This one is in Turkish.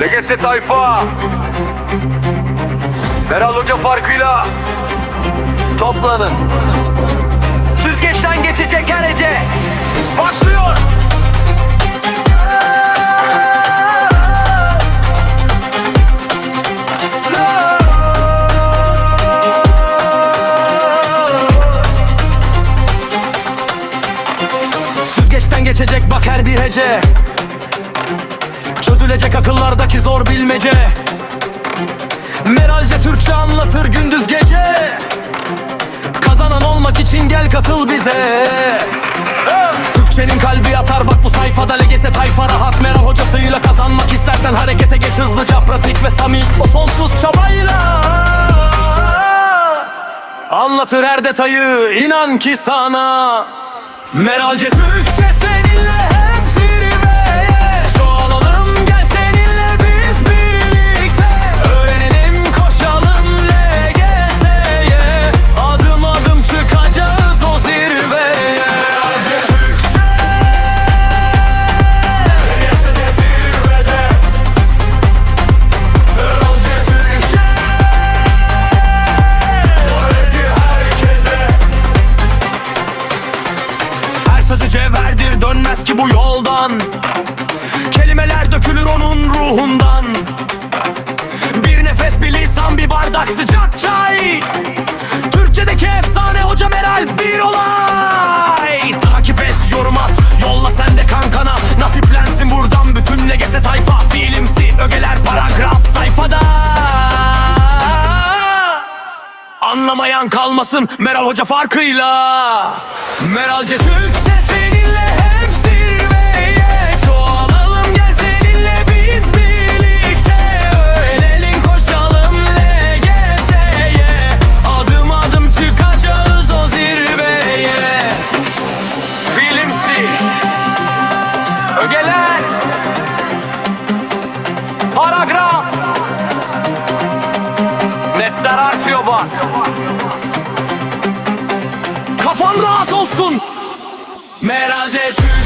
Legese tayfa. Meral Hoca farkıyla Toplanın. Süzgeçten geçecek her hece Başlıyor. Süzgeçten geçecek bak her bir hece Çözülecek akıllardaki zor bilmece. Meralce Türkçe anlatır gündüz gece. Kazanan olmak için gel katıl bize. Türkçenin kalbi atar bak bu sayfada LGS tayfa rahat. Meral hocasıyla kazanmak istersen harekete geç hızlıca. Pratik ve samimi O sonsuz çabayla. Anlatır her detayı inan ki sana. Meralce Türkçe sözü cevherdir dönmez ki bu yoldan. Kelimeler dökülür onun ruhundan. Bir nefes bir lisan bir bardak sıcak çay. Türkçedeki efsane hoca Meral bir olay. Takip et yorum at yolla sen de kankana. Nasiplensin buradan bütün legese tayfa. Fiilimsi ögeler paragraf sayfada. Anlamayan kalmasın Meral Hoca farkıyla. Meralce Türkçe Bak Kafan rahat olsun. Meralce Türkçe